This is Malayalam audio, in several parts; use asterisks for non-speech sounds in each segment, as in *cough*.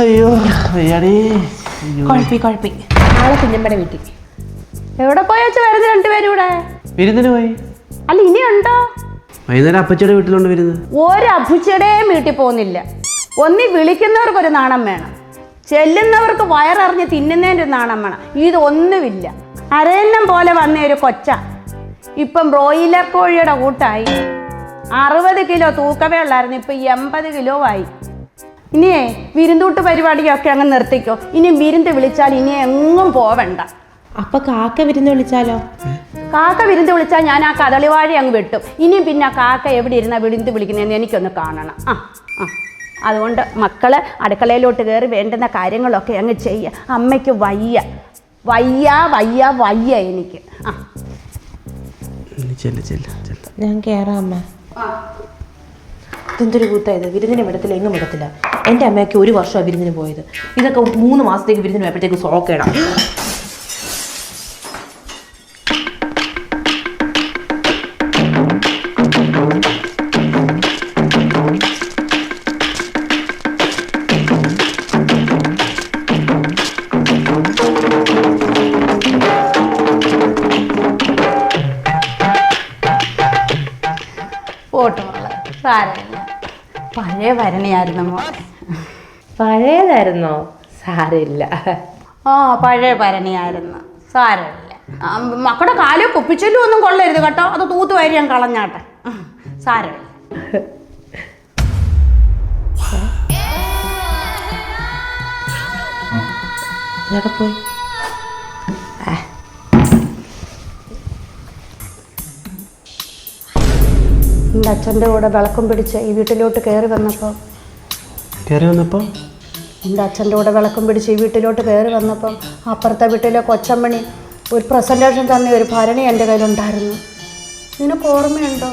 അയ്യോ വയ്യാടേ അയ്യോ. കുഴപ്പി കുഴപ്പി. നാളെ കുഞ്ഞമ്മയുടെ വീട്ടിൽ. എവിടെ പോയി വെച്ച് വരുന്നത് രണ്ടുപേരും ഇവിടെ? വിരുന്നിന് പോയി. അല്ല ഇനിയുണ്ടോ വൈകുന്നേരം അപ്പച്ചയുടെ വീട്ടിലുണ്ട് വിരുന്ന്. ഒരു അഭിച്ചയുടെയും വീട്ടിൽ പോകുന്നില്ല. ഒന്നി വിളിക്കുന്നവർക്കൊരു നാണം വേണം. ചെല്ലുന്നവർക്ക് വയററിഞ്ഞ് തിന്നുന്നതിന്റെ ഒരു നാണം വേണം. ഇതൊന്നുമില്ല അരയന്നം പോലെ വന്ന ഒരു കൊച്ച. ഇപ്പം ബ്രോയിലർ കോഴിയുടെ കൂട്ടായി. അറുപത് കിലോ തൂക്കമേ ഉള്ളായിരുന്നു ഇപ്പം എൺപത് കിലോ ആയി. ഇനിയേ വിരുന്തൂട്ട് പരിപാടിയൊക്കെ അങ്ങ് നിർത്തിക്കോ. ഇനി വിരുന്ന് വിളിച്ചാൽ ഇനി എങ്ങും പോവണ്ട. അപ്പൊ കാക്ക വിരുന്ന് വിളിച്ചാലോ? കാക്ക വിരുന്ന് വിളിച്ചാൽ ഞാൻ ആ കദളിവാഴ അങ്ങ് വെട്ടും. ഇനി പിന്നെ കാക്ക എവിടെ ഇരുന്നാ വിരുന്ന് വിളിക്കുന്നതെന്ന് എനിക്കൊന്ന് കാണണം. ആ ആ. അതുകൊണ്ട് മക്കളെ അടുക്കളയിലോട്ട് കയറി വേണ്ടുന്ന കാര്യങ്ങളൊക്കെ അങ്ങ് ചെയ്യ. അമ്മയ്ക്ക് വയ്യ. വയ്യ വയ്യ വയ്യ എനിക്ക്. ആ. ഇനി ചെല്ല് ചെല്ല് ചെല്ല്. ഞാൻ കേറാം അമ്മ. ഇതെന്തൊരു കൂത്തായത് വിരുന്നിനെ വിടത്തില്ല എങ്ങും വിടത്തില്ല. എന്റെ അമ്മയ്ക്ക് ഒരു വർഷമാണ് വിരുന്നിന് പോയത്. ഇതൊക്കെ മൂന്ന് മാസത്തേക്ക് വിരുന്നിന് പോയപ്പോഴത്തേക്ക് സോക്കേടാം. പഴയ ഭരണിയായിരുന്നു മോളെ. പഴയതായിരുന്നോ? സാരമില്ല. ആ പഴയ ഭരണിയായിരുന്നു. സാരമില്ല. മക്കളുടെ കാൽ കുപ്പിച്ചല്ലോ ഒന്നും കൊള്ളരുത് കേട്ടോ. അത് തൂത്ത് വാരി ഞാൻ കളഞ്ഞാട്ടെ. സാരമില്ല. ഇതൊക്കെ പോയി. എന്റെ അച്ഛന്റെ കൂടെ വിളക്കും പിടിച്ച് ഈ വീട്ടിലോട്ട് കയറി വന്നപ്പോൾ കയറി വന്നപ്പോൾ? എന്റെ അച്ഛന്റെ കൂടെ വിളക്കും പിടിച്ച് ഈ വീട്ടിലോട്ട് കയറി വന്നപ്പം അപ്പുറത്തെ വീട്ടിലെ കൊച്ചമ്മണി ഒരു പ്രസന്റേഷൻ തന്നെ ഒരു ഭരണി എന്റെ കയ്യിലുണ്ടായിരുന്നു. നിനക്ക് ഓർമ്മയുണ്ടോ?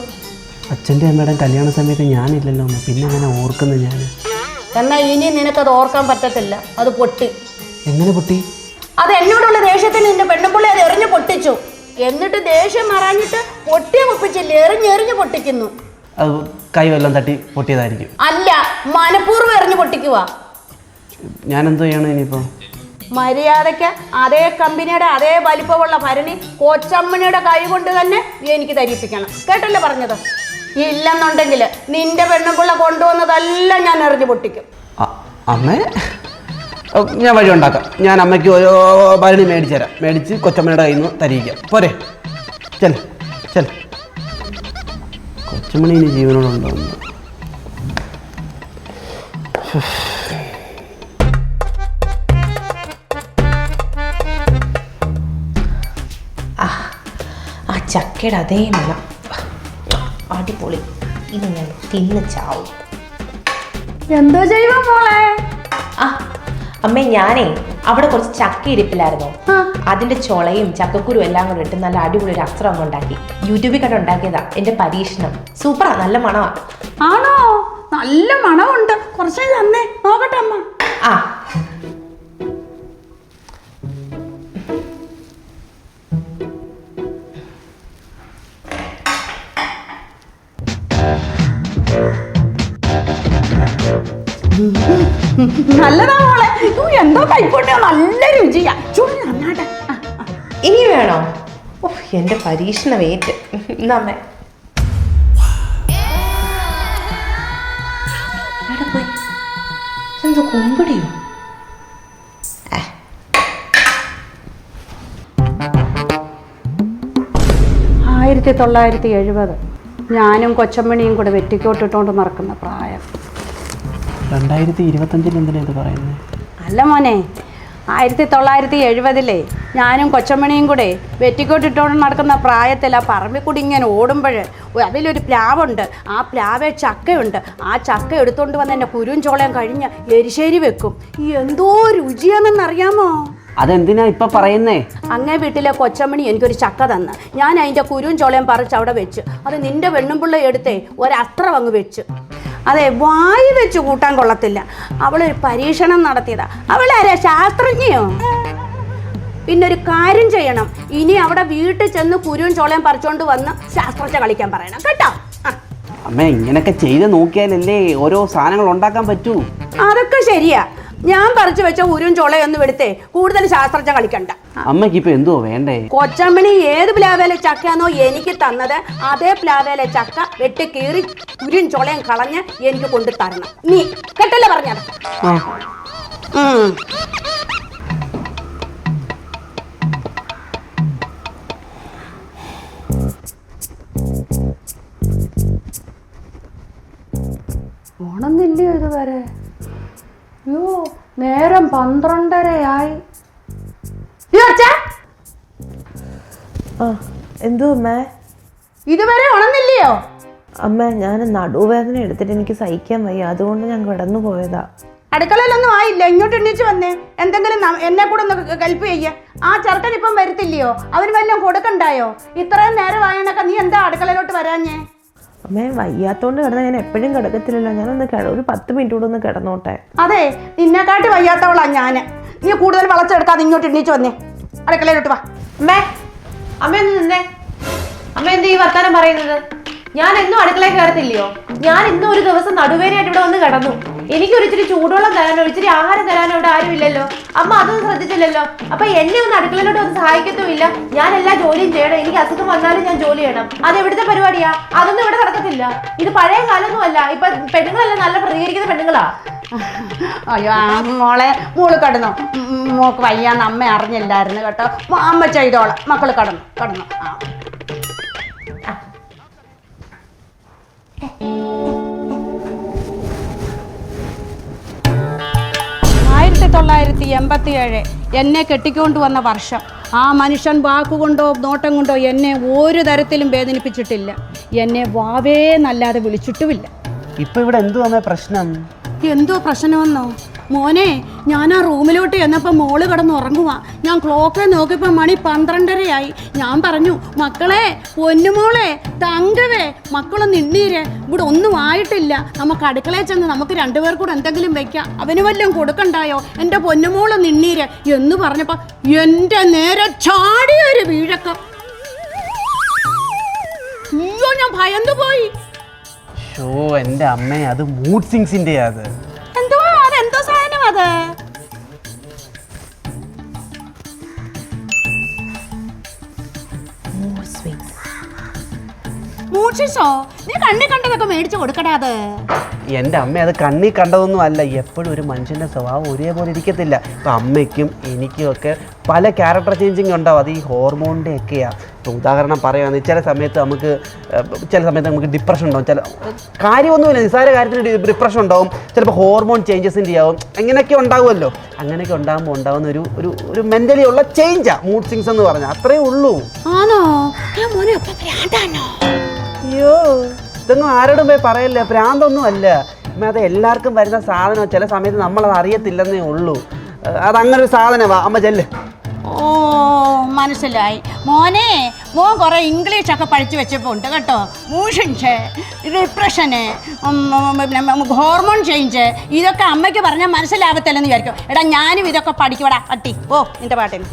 അച്ഛന്റെ അമ്മയുടെ കല്യാണ സമയത്ത് ഞാനില്ലല്ലോ പിന്നെ അങ്ങനെ ഓർക്കുന്നു ഞാൻ? എന്നാൽ ഇനി നിനക്കത് ഓർക്കാൻ പറ്റത്തില്ല. അത് പൊട്ടി. എങ്ങനെ പൊട്ടി? അത് എന്നോടുള്ള ദേഷ്യത്തിന് നിന്റെ പെണ്ണുപിള്ളി അത് എറിഞ്ഞ് പൊട്ടിച്ചു. എന്നിട്ട് ദേഷ്യം മറാഞ്ഞിട്ട് പൊട്ടിയ മുപ്പിച്ചില്ല എറിഞ്ഞെറിഞ്ഞ് പൊട്ടിക്കുന്നു. അത് കൈ വല്ലതും തട്ടി പൊട്ടിയതായിരിക്കും. അല്ല മനഃപൂർവം എറിഞ്ഞ് പൊട്ടിക്കുക ഞാൻ എന്തോ ചെയ്യണം ഇനിയിപ്പോ? മര്യാദയ്ക്ക് അതേ കമ്പനിയുടെ അതേ വലിപ്പമുള്ള ഭരണി കൊച്ചമ്മണിയുടെ കൈ കൊണ്ട് തന്നെ എനിക്ക് ധരിപ്പിക്കണം. കേട്ടല്ലേ പറഞ്ഞത്? ഇല്ലെന്നുണ്ടെങ്കിൽ നിന്റെ പെണ്ണുപിള്ള കൊണ്ടുവന്നതെല്ലാം ഞാൻ എറിഞ്ഞു പൊട്ടിക്കും. അമ്മേ? ഞാൻ വഴി ഉണ്ടാക്കാം. ഞാൻ അമ്മയ്ക്ക് ഓരോ ഭരണി മേടിച്ചു തരാം. മേടിച്ച് കൊച്ചമ്മയുടെ കയ്യിൽ നിന്ന് തരിയിക്കാം. പോരെ. ചെൽ ചെൽ കൊച്ചമ്മണി ഇനി ജീവനോടുണ്ടോ. ആ ചക്കയുടെ അതേ മണം. അടിപൊളി. ഇത് ഞാൻ തിന്ന് ചാവും. എന്തോ ചെയ്യുമോ മോളെ? ആ അമ്മേ ഞാനേ അവിടെ കുറച്ച് ചക്ക ഇരിപ്പിലായിരുന്നു. അതിന്റെ ചൊളയും ചക്കക്കുരും എല്ലാം കൂടെ ഇട്ട് നല്ല അടിപൊളി ഒരു അസ്ത്രം അങ്ങ് ഉണ്ടാക്കി. യൂട്യൂബിൽ കണ്ട് ഉണ്ടാക്കിയതാ എന്റെ പരീക്ഷണം. സൂപ്പറാ നല്ല മണമാ. ആണോ? നല്ല മണമുണ്ട്. കുറച്ച് തന്നേ. നോക്കട്ടെ അമ്മ. ആ. നല്ലതാ മോളെ. എന്തോ കൈപ്പൊട്ടിയോ. നല്ല രുചിയാ ചുള്ളി നന്നാട്ടെ. ഇനി വേണോ? ഓ എന്റെ പരീക്ഷണ വേറ്റ് നമ്മെ എവിടെ പോയി? എന്തോ കുമ്പിടിയോ? ആയിരത്തി തൊള്ളായിരത്തി എഴുപത്. ഞാനും കൊച്ചമ്മണിയും കൂടെ വെറ്റിക്കോട്ടിട്ടോണ്ട് നടക്കുന്ന പ്രായം. രണ്ടായിരത്തി ഇരുപത്തഞ്ചിൽ എന്തിനാ ഇത് പറയുന്നത്? അല്ല മോനെ ആയിരത്തി തൊള്ളായിരത്തി എഴുപതിലെ ഞാനും കൊച്ചമ്മണിയും കൂടെ വെറ്റിക്കോട്ട് വെറ്റിക്കോട്ടിട്ടോണ്ട് നടക്കുന്ന പ്രായത്തിൽ ആ പറമ്പിൽ കൂടി ഇങ്ങനെ ഓടുമ്പോൾ അതിലൊരു പ്ലാവുണ്ട്. ആ പ്ലാവെ ചക്കയുണ്ട്. ആ ചക്ക എടുത്തുകൊണ്ട് വന്ന് എന്റെ കുരുവും ചോളയും കഴിഞ്ഞ് എരിശ്ശേരി വെക്കും. ഈ എന്തോ രുചിയാണെന്നറിയാമോ? അതെന്തിനാ ഇപ്പൊ പറയുന്നേ? അങ്ങേ വീട്ടിലെ കൊച്ചമ്മണി എനിക്കൊരു ചക്ക തന്ന്. ഞാൻ അതിന്റെ കുരുവും ചോളയും പറിച്ച് അവിടെ വെച്ച്. അത് നിന്റെ വെണ്ണുമ്പിള്ള എടുത്തേ ഒരസ്ത്രം അങ്ങ് വെച്ച്. അതെ വായി വെച്ച് കൂട്ടാൻ കൊള്ളത്തില്ല. അവളൊരു പരീക്ഷണം നടത്തിയതാ. അവളാരാ ശാസ്ത്രജ്ഞയോ? പിന്നെ ഒരു കാര്യം ചെയ്യണം. ഇനി അവിടെ വീട്ടിൽ ചെന്ന് കുരുവും ചോളയും പറിച്ചോണ്ട് വന്ന് ശാസ്ത്രജ്ഞ കളിക്കാൻ പറയണം. കേട്ടോ? അമ്മ ഇങ്ങനൊക്കെ ചെയ്ത് നോക്കിയാലല്ലേ ഓരോ സാധനങ്ങൾ ഉണ്ടാക്കാൻ പറ്റൂ. അതൊക്കെ ശരിയാ. ഞാൻ പറിച്ചു വെച്ച ഉരും ചോളയൊന്നും എടുത്തേ കൂടുതൽ ശാസ്ത്രജ്ഞ കളിക്കണ്ട. അമ്മയ്ക്ക് ഇപ്പൊ എന്തോ വേണ്ടേ? കൊച്ചമ്മണി ഏത് പ്ലാവേലെ ചക്കയാണോ എനിക്ക് തന്നത് അതേ പ്ലാവേലെ ചക്ക വെട്ടി കീറി ഉരും ചൊളയും കളഞ്ഞ് എനിക്ക് കൊണ്ടു തരണം. നീ കേട്ടല്ലേ പറഞ്ഞത്. ഓണമെന്നില്ലയോ ഇതുവരെ? അയ്യോ നേരം പന്ത്രണ്ടരയായി. ആ എന്തോ അമ്മേ? ഇതുവരെ ഉണന്നില്ലയോ അമ്മ ഞാൻ നടുവേദന എടുത്തിട്ട് എനിക്ക് സഹിക്കാൻ വയ്യ. അതുകൊണ്ട് ഞാൻ കിടന്നു പോയതാ. അടുക്കളയിലൊന്നും ആയില്ല. ഇങ്ങോട്ട് എണ്ണീച്ച് വന്നേ. എന്തെങ്കിലും എന്നെ കൂടെ ഒന്ന് കൽപ്പ് ചെയ്യ. ആ ചെറുക്കൻ ഇപ്പം വരത്തില്ലയോ? അവന് വല്ലതും കൊടുക്കണ്ടായോ? ഇത്രയും നേരം ആയണൊക്കെ നീ എന്താ അടുക്കളയിലോട്ട് വരാഞ്ഞേ? അമ്മേ വയ്യാത്തോണ്ട് കിടന്ന ഞാൻ എപ്പോഴും കിടക്കത്തില്ലല്ലോ. ഞാനൊന്ന് കിട ഒരു പത്ത് മിനിറ്റ് കൂടെ ഒന്ന് കിടന്നോട്ടെ. അതെ നിന്നെക്കാട്ടി വയ്യാത്തവളാ ഞാൻ നീ കൂടുതൽ വളച്ചെടുക്കാതെ ഇങ്ങോട്ട് എണ്ണീച്ച് വന്നേ. അടുക്കളയിലോട്ട് വാ. അമ്മേ അമ്മ എന്ന് നിന്നേ? അമ്മ എന്ത് ഈ വർത്താനം പറയുന്നത്? ഞാൻ എന്നും അടുക്കളയിൽ കയറത്തില്ലയോ? ഞാൻ ഇന്നും ഒരു ദിവസം നടുവേനായിട്ട് ഇവിടെ വന്ന് കിടന്നു. എനിക്ക് ഒരിച്ചിരി ചൂടുവെള്ളം തരാനോ ഇച്ചിരി ആഹാരം തരാനോ ഇവിടെ ആരും ഇല്ലല്ലോ. അമ്മ അതൊന്നും ശ്രദ്ധിച്ചില്ലല്ലോ. അപ്പൊ എന്നെ ഒന്ന് അടുക്കളയിലോട്ട് ഒന്ന് സഹായിക്കത്തുമില്ല. ഞാൻ എല്ലാ ജോലിയും ചെയ്യണം. എനിക്ക് അസുഖം വന്നാലും ഞാൻ ജോലി ചെയ്യണം. അത് എവിടുത്തെ പരിപാടിയാ? അതൊന്നും ഇവിടെ നടക്കത്തില്ല. ഇത് പഴയ കാലമൊന്നും അല്ല. ഇപ്പൊ പെണ്ണുങ്ങളെല്ലാം നല്ല പ്രതികരിക്കുന്ന പെണ്ണുങ്ങളാ. അയ്യോ ആ മോളെ മോൾ കടന്നു. മോക്ക് വയ്യാന്ന് അമ്മ അറിഞ്ഞില്ലായിരുന്നു കേട്ടോ. അമ്മ ചെയ്തോളാം. മക്കൾ കടന്നു കടന്നു. ആ. ആയിരത്തി തൊള്ളായിരത്തി എൺപത്തി ഏഴ് എന്നെ കെട്ടിക്കൊണ്ട് വന്ന വർഷം. ആ മനുഷ്യൻ വാക്കുകൊണ്ടോ നോട്ടം കൊണ്ടോ എന്നെ ഒരു തരത്തിലും വേദനിപ്പിച്ചിട്ടില്ല. എന്നെ വാവേ നല്ലാതെ വിളിച്ചിട്ടുമില്ല. ഇപ്പൊ ഇവിടെ എന്തുവാ പ്രശ്നം? എന്തോ പ്രശ്നമെന്നോ മോനെ ഞാൻ ആ റൂമിലോട്ട് ചെന്നപ്പോൾ മോൾ കിടന്ന് ഉറങ്ങുക ഞാൻ ക്ലോക്ക് നോക്കിയപ്പോൾ മണി പന്ത്രണ്ടരയായി. ഞാൻ പറഞ്ഞു മക്കളെ പൊന്നുമോളെ തങ്കവേ മക്കളെ നിണ്ണീര് ഇവിടെ ഒന്നും ആയിട്ടില്ല. നമുക്ക് അടുക്കളയിൽ ചെന്ന് നമുക്ക് രണ്ടുപേർ കൂടെ എന്തെങ്കിലും വെക്കാം. അവന് വല്ലതും കൊടുക്കണ്ടായോ? എന്റെ പൊന്നുമോളെ നിണ്ണീര് എന്ന് പറഞ്ഞപ്പോൾ എന്റെ നേരെ ചാടിയൊരു വീഴക്കം. അയ്യോ ഞാൻ ഭയന്നു പോയി ഷോ എന്റെ അമ്മേ അത് മൂഡ് സിങ്സിന്റെ അത്. എന്തോ അതെന്തോ സാധനം അത്? മൂർഷിസോ നീ കണ്ണി കണ്ടതൊക്കെ മേടിച്ചു കൊടുക്കടാ അത്. എന്റെ അമ്മ അത് കണ്ണി കണ്ടതൊന്നും അല്ല. എപ്പോഴും ഒരു മനുഷ്യന്റെ സ്വഭാവം ഒരേപോലെ ഇരിക്കത്തില്ല. ഇപ്പം അമ്മയ്ക്കും എനിക്കും ഒക്കെ പല ക്യാരക്ടർ ചേഞ്ചിങ് ഉണ്ടാവും. അത് ഈ ഹോർമോണിന്റെ ഒക്കെയാണ് ഇപ്പോൾ ഉദാഹരണം പറയുകയാണെങ്കിൽ ചില സമയത്ത് നമുക്ക് ചില സമയത്ത് നമുക്ക് ഡിപ്രഷൻ ഉണ്ടാവും. ചില കാര്യമൊന്നുമില്ല. നിസ്സാര കാര്യത്തിന് ഡിപ്രഷൻ ഉണ്ടാവും. ചിലപ്പോൾ ഹോർമോൺ ചേഞ്ചസിന്റെ ആവും. അങ്ങനെയൊക്കെ ഉണ്ടാവുമല്ലോ. അങ്ങനെയൊക്കെ ഉണ്ടാകുമ്പോൾ ഉണ്ടാകുന്ന ഒരു ഒരു ഒരു മെന്റലി ഉള്ള ചേഞ്ചാണ് മൂഡ് സിങ്സ് എന്ന് പറഞ്ഞാൽ അത്രേ ഉള്ളൂ. ആണോ? അയ്യോ. ഇതൊന്നും ആരോടും പോയി പറയല്ല? പ്രാന്തൊന്നും അല്ല. അത് എല്ലാവർക്കും വരുന്ന സാധനം ചില സമയത്ത് നമ്മളത് അറിയത്തില്ലെന്നേ ഉള്ളൂ. അത് അതങ്ങനെ ഒരു സാധനമാ അമ്മ ചെല്ല്. ഓ മനസ്സിലായി. മോനെ മോൻ കുറെ ഇംഗ്ലീഷൊക്കെ പഠിച്ചു വെച്ചപ്പോൾ ഉണ്ട് കേട്ടോ. മൂഷൻസ് ഡിപ്രഷന് ഹോർമോൺ ചേഞ്ച്. ഇതൊക്കെ അമ്മയ്ക്ക് പറഞ്ഞാൽ മനസ്സിലാവത്തില്ലെന്ന് വിചാരിക്കും. എടാ ഞാനും ഇതൊക്കെ പഠിക്കൂടാ അട്ടി ഓ നിന്റെ പാട്ടിന്.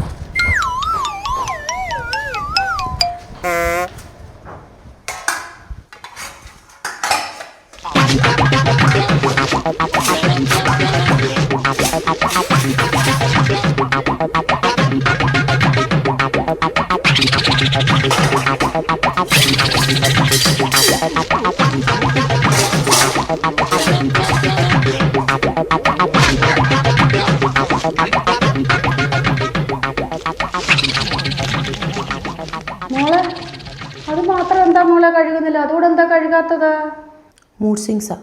കഴുകാത്തത് മൂഡ് സിങ്സാ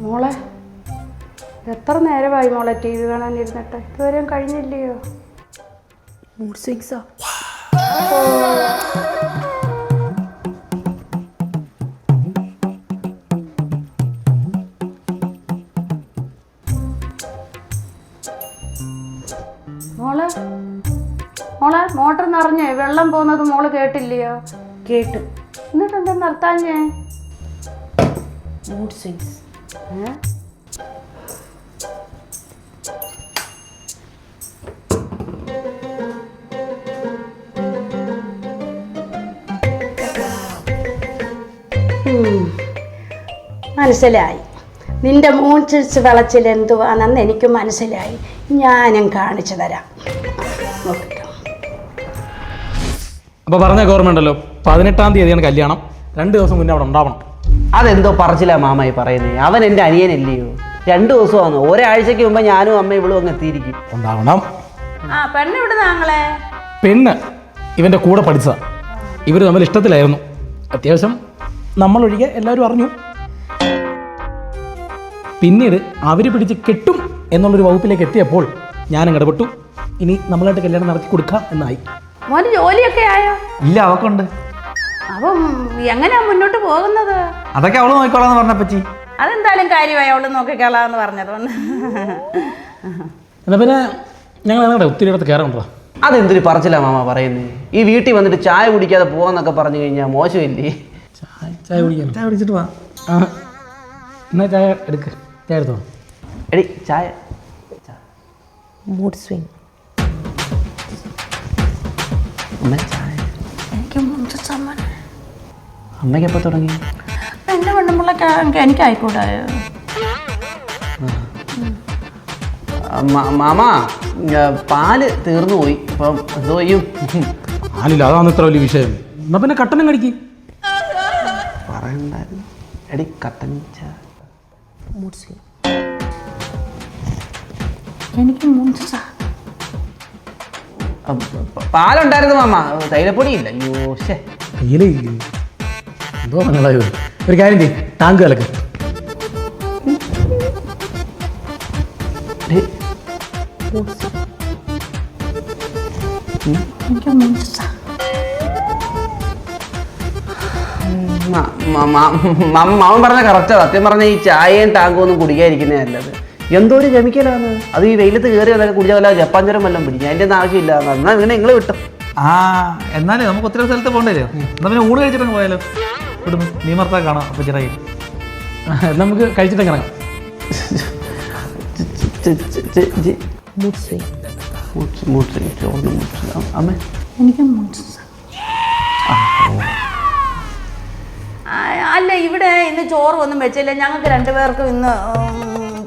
മോളെ എത്ര നേരമായി മോളെ ടി വി കാണാനിരുന്നിട്ട്? ഇതുവരെയും കഴിഞ്ഞില്ലയോ? മൂഡ് സിങ്സാ മോളെ? മോളെ മോട്ടർ നിറഞ്ഞേ വെള്ളം പോകുന്നത് മോൾ കേട്ടില്ലയോ? കേട്ടു. എന്നിട്ടെന്താ നിർത്താഞ്ഞേ? മൂഡ് സ്വിങ്സ് ഏ? മനസ്സിലായി. നിന്റെ ചിരിച്ച് വിളച്ചിൽ എന്തുവാണെന്ന് എനിക്ക് മനസ്സിലായി. ഞാനും കാണിച്ചു തരാം. അപ്പൊ അപ്പോൾ പറഞ്ഞ ഓർമ്മയുണ്ടല്ലോ. പതിനെട്ടാം തീയതിയാണ് കല്യാണം. രണ്ട് ദിവസം മുന്നേ അവിടെ ഉണ്ടാവണം. അതെന്തോ പറച്ചില്ല മാമായി പറയുന്നത് അവൻ എന്റെ അനിയനല്ലയോ? രണ്ടു ദിവസമാണ് ഒരാഴ്ചക്ക് മുമ്പ് ഞാനും അമ്മ ഇവളും അങ്ങ് എത്തിയിരിക്കും. ഉണ്ടാവണം. ആ പെണ്ണ് ഇവിടെ താങ്കളെ പെണ്ണ് ഇവന്റെ കൂടെ പഠിച്ചതാ. ഇവർ തമ്മിൽ ഇഷ്ടത്തിലായിരുന്നു. അത്യാവശ്യം നമ്മളൊഴികെ എല്ലാവരും അറിഞ്ഞു. പിന്നീട് അവർ പിടിച്ച് കെട്ടും എന്നുള്ളൊരു വകുപ്പിലേക്ക് എത്തിയപ്പോൾ ഞാനും ഇടപെട്ടു ഇനി നമ്മളായിട്ട് കല്യാണം നടത്തി കൊടുക്കാം എന്നായി. മോന് ജോലിയൊക്കെ ആയോ? ഇല്ല അവക്കുണ്ട്. അപ്പം എങ്ങനെയാ മുന്നോട്ട് പോകുന്നത്? അതൊക്കെ അവൾ നോക്കിക്കോളാന്ന് പറഞ്ഞ പറ്റി അതെന്തായാലും കാര്യമായി അവൾ നോക്കിക്കോളാന്ന് പറഞ്ഞതുകൊണ്ട് എന്നാ പിന്നെ ഞങ്ങൾ ഞങ്ങളുടെ ഒത്തിരി ഇടത്ത് കയറണ്ടോ അതെന്തൊരു പറച്ചില്ല മാമ പറയുന്നത് ഈ വീട്ടിൽ വന്നിട്ട് ചായ കുടിക്കാതെ പോവാന്നൊക്കെ പറഞ്ഞു കഴിഞ്ഞാൽ മോശമില്ലേ? ചായ ചായ കുടിക്കാൻ. ചായ കുടിച്ചിട്ട് പോവാം ആ എന്നാ ചായ എടുക്ക്. ചായ എടുത്തോ എടി ചായ. മൂഡ് സ്വിങ് എനിക്ക് മുഞ്ച സമ്മതം അമ്മയ്ക്ക് എപ്പോൾ തുടങ്ങി? എന്റെ പെണ്ണുമ്പിള്ളക്ക് എനിക്ക് ആയിക്കോട്ടെ മാമ പാൽ തീർന്നു പോയി. അപ്പം എന്തോ ചെയ്യും? ആലില്ല അതാണ് ഇത്ര വലിയ വിഷയം. എന്നാ പിന്നെ കട്ടനം കടിക്ക്. പറയണ്ടായിരുന്നു. എടി കത്തഞ്ച ചായ മൂഡ് സ്വിങ്. എനിക്ക് പ- പാലുണ്ടായിരുന്നു മാമ. തൈലപ്പൊടി ഇല്ല അയ്യോ ശേ കയ്യിലേ ഇല്ലേ എന്തോ നിങ്ങളായി ഒരു കാര്യം ചെയ്യ്. ടാങ്ക് കലക്ക്. എടി, മാമൻ പറഞ്ഞ കറക്റ്റാ സത്യം പറഞ്ഞ ഈ ചായയും ടാങ്കും ഒന്നും കുടിക്കാതിരിക്കുന്നേ നല്ലത്. എന്തോ ഒരു കെമിക്കലാണ് അത് ഈ വെയിലത്ത് കയറി അതൊക്കെ കുടിച്ചാൽ വല്ല ജപ്പാൻ ജ്വരം വല്ലതും പിടിക്കും. അതിന്റെ ഒന്നും ആവശ്യമില്ല. എന്നാൽ ഇങ്ങനെ നിങ്ങൾ കിട്ടും ആ എന്നാലേ നമുക്ക് ഒത്തിരി സ്ഥലത്ത് പോകണ്ടല്ലോ എന്നാ പിന്നെ ഊണ് കഴിച്ചിട്ടങ്ങ് പോയാലോ? ഇവിടുന്ന് നീ മർത്താൻ കാണാം അപ്പം ചിറയിൽ നമുക്ക് കഴിച്ചിട്ട് അമ്മ. എനിക്ക് അല്ല ഇവിടെ ഇന്ന് ചോറ് ഒന്നും വെച്ചില്ല. ഞങ്ങൾക്ക് രണ്ടുപേർക്കും ഇന്ന്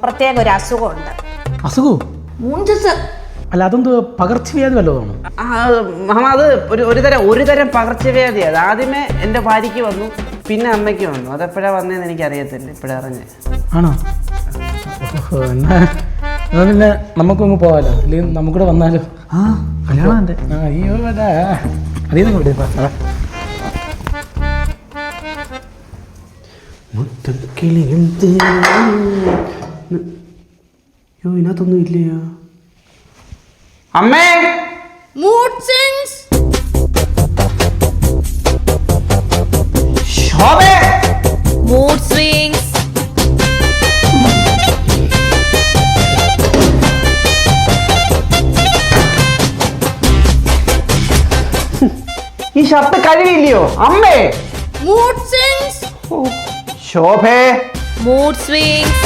പ്രത്യേക ഒരു അസുഖമുണ്ട്. അസുഖവും മുഞ്ചസ്. അല്ല അതെന്തോ പകർച്ചവ്യാധി വല്ലതാണ് അത് ഒരു ഒരു തരം ഒരു തരം പകർച്ചവ്യാധി അത്. ആദ്യമേ എന്റെ ഭാര്യയ്ക്ക് വന്നു പിന്നെ അമ്മയ്ക്ക് വന്നു. അതെപ്പോഴാണ് വന്നതെന്ന് എനിക്ക് അറിയത്തില്ല ഇപ്പോഴാ അറിഞ്ഞേ. ആണോ? ഓഹോ, എന്നാ എന്നാ പിന്നെ നമുക്കൊന്ന് പോവാലോ. അല്ലെങ്കിൽ നമുക്കിവിടെ വന്നാലോ. ആ കല്യാണം അയ്യോ വേണ്ട. അതേ നിങ്ങൾ മുത്തക്കിളിയും യോ ഇതിനകത്തൊന്നും ഇല്ലയോ? അമ്മേ! മൂഡ് സിങ്സ് ശോഭേ! മൂഡ് സ്വിങ്സ് ഈ ഷർട്ട് കഴുകിയില്ലയോ അമ്മേ! മൂഡ് സിങ്സ് ശോഭേ. മൂഡ് സ്വിങ്സ്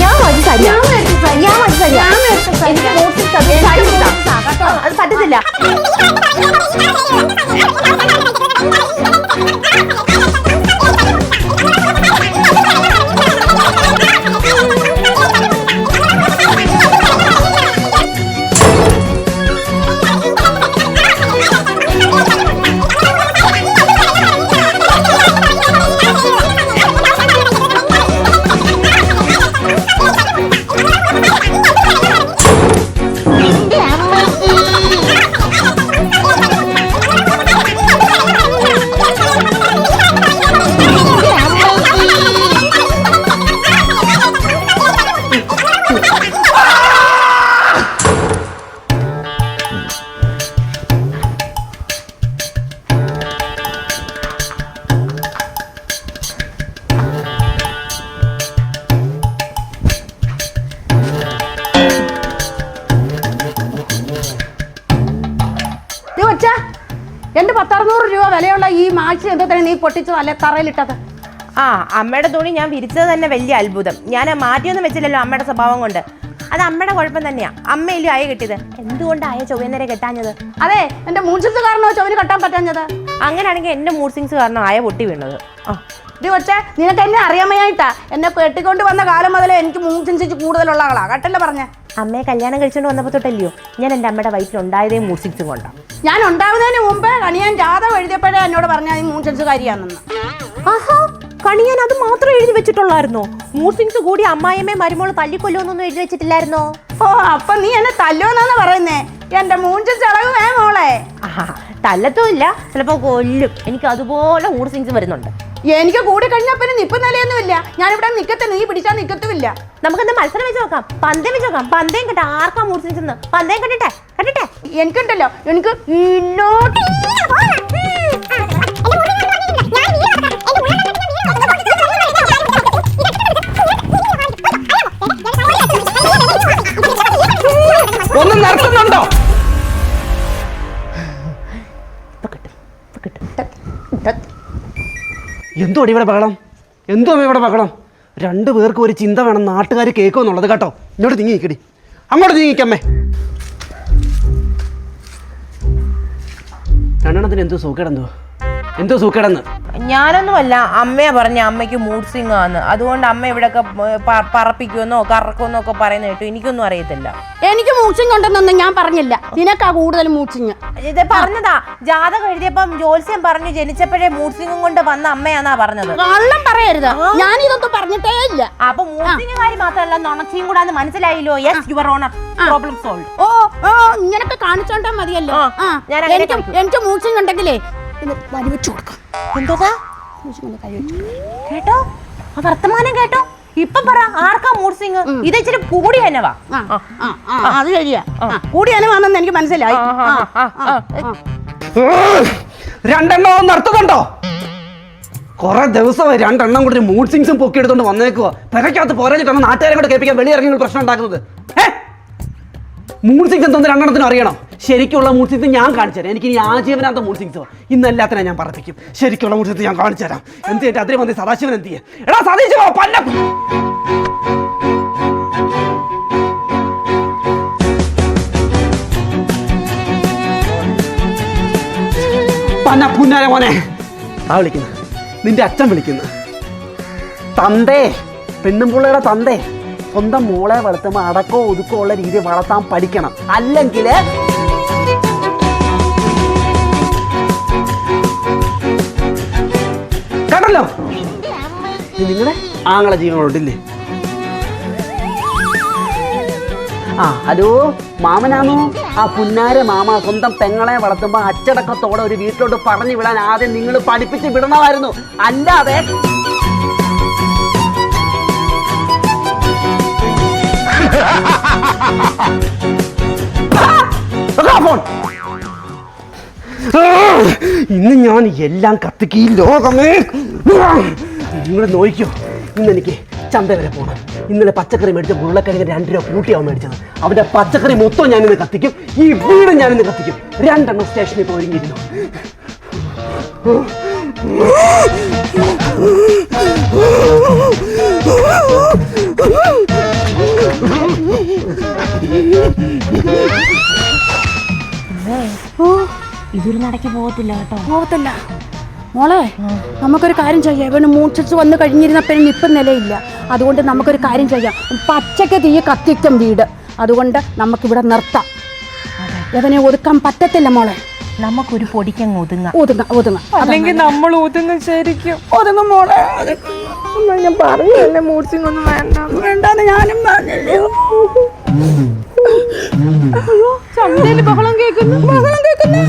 ഞാൻ മതി സരിയാ. ഞാൻ മതി സരിയാ. എനിക്ക് മൂഡ് സ്വിങ് അത് സാരി. അത് പറ്റത്തില്ല. ഈ എന്തോ തന്നെ നീ പൊട്ടിച്ചോ? അല്ലെ തറയിലിട്ടത്? ആ അമ്മയുടെ തുണി ഞാൻ വിരിച്ചത് തന്നെ വലിയ അത്ഭുതം. ഞാൻ മാറ്റിയൊന്നും വെച്ചില്ലല്ലോ അമ്മയുടെ സ്വഭാവം കൊണ്ട്. അത് അമ്മയുടെ കുഴപ്പം തന്നെയാ. അമ്മയിലും ആയ കിട്ടിയത്? എന്തുകൊണ്ട് ആയ ചൊവ്വനരെ കെട്ടാഞ്ഞത്? അതെ എന്റെ മൂഞ്ചത്ത് കാരണോ ചൊവ്വന് കെട്ടാൻ പറ്റാഞ്ഞത്? അങ്ങനെയാണെങ്കിൽ എന്റെ മൂഡ് സിങ്സ് കാരണം ആയ പൊട്ടി വീണത്. ആ. ഇത് കൊച്ചേ നിനക്ക് എന്നെ അറിയാമയായിട്ടാ. എന്നെ കെട്ടിക്കൊണ്ട് വന്ന കാലം മുതലേ എനിക്ക് മൂഞ്ചനുസരിച്ച് കൂടുതലുള്ള ആളാ. കേട്ടല്ലേ പറഞ്ഞ? അമ്മയെ കല്യാണം കഴിച്ചുകൊണ്ട് വന്നപ്പോൾ തൊട്ടല്ലയോ? ഞാൻ എന്റെ അമ്മയുടെ വയറ്റിൽ ഉണ്ടായതേ മൂഡ് സിങ്സ് കൊണ്ടാണ് ഞാൻ ഉണ്ടാവുന്നതിന് മുമ്പ് കണിയാൻ ജാതകം എഴുതിയപ്പോഴേ എന്നോട് പറഞ്ഞ ഈ മൂഞ്ചൻസ് കാര്യമാണെന്ന് ആഹാ കണിയാൻ അത് മാത്രം എഴുതി വെച്ചിട്ടുള്ളായിരുന്നോ? മൂഡ് കൂടി അമ്മായിയമ്മേ മരുമോൾ തല്ലിക്കൊല്ലുമെന്നൊന്നും എഴുതി വെച്ചിട്ടില്ലായിരുന്നോ? ഓ അപ്പൊ നീ എന്നെ തല്ലോന്നാന്ന് പറയുന്നേ. എന്റെ മൂഞ്ചൻ ചടങ്ങ് വേ മോളെ. തല്ലത്തും ഇല്ല ചിലപ്പോ കൊല്ലും. എനിക്ക് അതുപോലെ മൂർസിങ്സ് വരുന്നുണ്ട്. എനിക്ക് കൂടെ കഴിഞ്ഞാൽ പിന്നെ നിപ്പ് നിലയൊന്നുമില്ല. ഞാനിവിടെ നിക്കത്തെ നീ പിടിച്ചാൽ നിക്കത്തുമില്ല. നമുക്കെന്താ മത്സരം വെച്ച് നോക്കാം. പന്തയം വെച്ച് നോക്കാം. പന്തയം കിട്ടാ ആർക്കാ എന്ന് പന്തയം കെട്ടിട്ടെ കെട്ടിട്ടെ? എനിക്കുണ്ടല്ലോ. എനിക്ക് ഇന്നോട്ട് എന്തുവാടി ഇവിടെ ബഹളം? എന്തുവാ ഇവിടെ ബഹളം? രണ്ടു പേർക്കും ഒരു ചിന്ത വേണം നാട്ടുകാർ കേൾക്കുമെന്നുള്ളത് കേട്ടോ. ഇങ്ങോട്ട് നീങ്ങി നിൽക്കടി അങ്ങോട്ട് നീങ്ങിക്കമ്മേ. രണ്ടെണ്ണത്തിന് എന്തോ സൂക്കേടെന്തോ? എന്തോ സൂക്കേടെന്ന്? ഞാനൊന്നുമല്ല അമ്മയെ പറഞ്ഞ അമ്മയ്ക്ക് മൂഡ് സ്വിംഗ് ആണ് അതുകൊണ്ട് അമ്മ ഇവിടെയൊക്കെ പറപ്പിക്കുമെന്നോ കറക്കുമെന്നോ ഒക്കെ പറയുന്ന കേട്ടു. എനിക്കൊന്നും അറിയത്തില്ല. എനിക്ക് മൂച്ചിങ് ഉണ്ടെന്നൊന്നും ഞാൻ പറഞ്ഞില്ല. നിനക്കാ കൂടുതൽ മൂച്ചിങ്. ഇത് പറഞ്ഞതാ. ജാതകം എഴുതിയപ്പം ജോത്സ്യം പറഞ്ഞു ജനിച്ചപ്പോഴേ മൂച്ചിങ്ങും കൊണ്ട് വന്ന അമ്മയാന്നാ പറഞ്ഞത്. കള്ളം പറയരുത്. ഞാൻ ഇതൊന്നും പറഞ്ഞിട്ടേ ഇല്ല. അപ്പൊ മൂച്ചിങ്ങുകാരി കാര്യം മാത്രമല്ല നുണച്ചിയും കൂടാന്ന് മനസ്സിലായില്ലോ. Yes your honour problem solve ഓ ഓ ഇങ്ങനൊക്കെ കാണിച്ചോണ്ടാ മതിയല്ലോ. എനിക്ക് എനിക്ക് മൂച്ചിങ് ഉണ്ടെങ്കിലേ ഇത് വരി വെച്ച് കൊടുക്കാം. വെച്ച് കേട്ടോ? ആ വർത്തമാനം കേട്ടോ? ഇപ്പൊ പറ ആർക്കാ മൂഡ് സിംഗ് ഇത് ഇച്ചിരി കൂടി അനവാ. ആ, ആ, ആ, അത് ശരിയാ കൂടി അനവാണെന്ന് എനിക്ക് മനസ്സിലായി. രണ്ടെണ്ണം നടത്തുന്നുണ്ടോ കുറെ ദിവസമായി രണ്ടെണ്ണം കൂടി മൂഡ് സിങ്സും പൊക്കി എടുത്തോണ്ട് വന്നേക്കുവാ. പെരക്കകത്ത് പോരാഞ്ഞിട്ടാണ് നാട്ടുകാരെ കൂടെ കേൾപ്പിക്കാൻ വെളിയിറങ്ങി പ്രശ്നം ഉണ്ടാക്കുന്നത്. ഏ മൂഡ് സിങ്സ് എന്തോന്ന് രണ്ടെണ്ണത്തിനും അറിയണം. ശരിക്കുള്ള മൂർത്തി സിങ്സ് ഞാൻ കാണിച്ചു തരാം. എനിക്ക് ഇനി ആജീവനാന്ത മൂർത്തി സിങ്സ് ഇന്നെല്ലാത്തിനെ ഞാൻ പറപ്പിക്കും. ശരിക്കുള്ള മൂർത്തി സിങ്സ് ഞാൻ കാണിച്ചു തരാം. എന്ത് ചെയ്തിട്ട് അതിന് വന്ന് സദാശിവൻ എന്ത് എടാ സതീശിവോ പല്ല. പന്ന മോനെ. ആ വിളിക്കുന്നു. നിന്റെ അച്ഛൻ വിളിക്കുന്നു. തന്തേ പെണ്ണുമ്പുള്ളയുടെ തന്തേ. സ്വന്തം മോളെ വളർത്തുമ്പോൾ അടക്കോ ഒതുക്കോ ഉള്ള രീതി വളർത്താൻ പഠിക്കണം. അല്ലെങ്കിൽ കണ്ടല്ലോ നിങ്ങളുടെ ആങ്ങളെ ജീവനോട്ടില്ലേ ആ ഹലോ മാമനാണോ? ആ പുന്നാര മാമ സ്വന്തം പെങ്ങളെ വളർത്തുമ്പോൾ അച്ചടക്കത്തോടെ ഒരു വീട്ടിലോട്ട് പറഞ്ഞു വിടാൻ ആദ്യം നിങ്ങൾ പഠിപ്പിച്ച് വിടണമായിരുന്നു. അല്ലാതെ *laughs* ഫോൺ. ഇന്ന് ഞാൻ എല്ലാം കത്തിക്ക് ഈ ലോകമേ. നിങ്ങൾ നോക്കിയോ? ഇന്ന് എനിക്ക് ചന്ത വരെ പോകണം ഇന്നലെ പച്ചക്കറി മേടിച്ച ഉരുളക്കിഴങ്ങ് രണ്ട് രൂപ കൂട്ടിയാവും മേടിച്ചത്. അവന്റെ പച്ചക്കറി മൊത്തം ഞാനിന്ന് കത്തിക്കും. ഈ വീട് ഞാനിന്ന് കത്തിക്കും. രണ്ടെണ്ണം സ്റ്റേഷനിൽ പോയിരിക്കുന്നു. ഒരുങ്ങിയിരുന്നു ഇതൊരു നടക്കി പോകത്തില്ല കേട്ടോ. പോകത്തില്ല. മോളെ നമുക്കൊരു കാര്യം ചെയ്യാം. ഇവന് മൂർച്ഛിച്ച് വന്ന് കഴിഞ്ഞിരുന്നപ്പോഴും ഇപ്പം നിലയില്ല. അതുകൊണ്ട് നമുക്കൊരു കാര്യം ചെയ്യാം. പച്ചക്ക് തീ കത്തിക്കും വീട്. അതുകൊണ്ട് നമുക്കിവിടെ നിർത്താം. ഇവനെ ഒതുക്കാൻ പറ്റത്തില്ല മോളെ. നമുക്കൊരു പൊടിക്കങ്ങ് ഒതുങ്ങാം. ഒതുങ്ങ ഒതുങ്ങ. അല്ലെങ്കിൽ നമ്മൾ ഒതുങ്ങും ശരിക്കും. ഒതുങ്ങും മോളെ. ഞാൻ പറഞ്ഞല്ലേ മൂർച്ചിങ്ങൊന്നും വേണ്ട. വേണ്ടെന്ന് ഞാനും പറഞ്ഞല്ലോ. അയ്യോ ചന്തയിൽ ബഹളം കേൾക്കുന്നു. ബഹളം കേൾക്കുന്നു.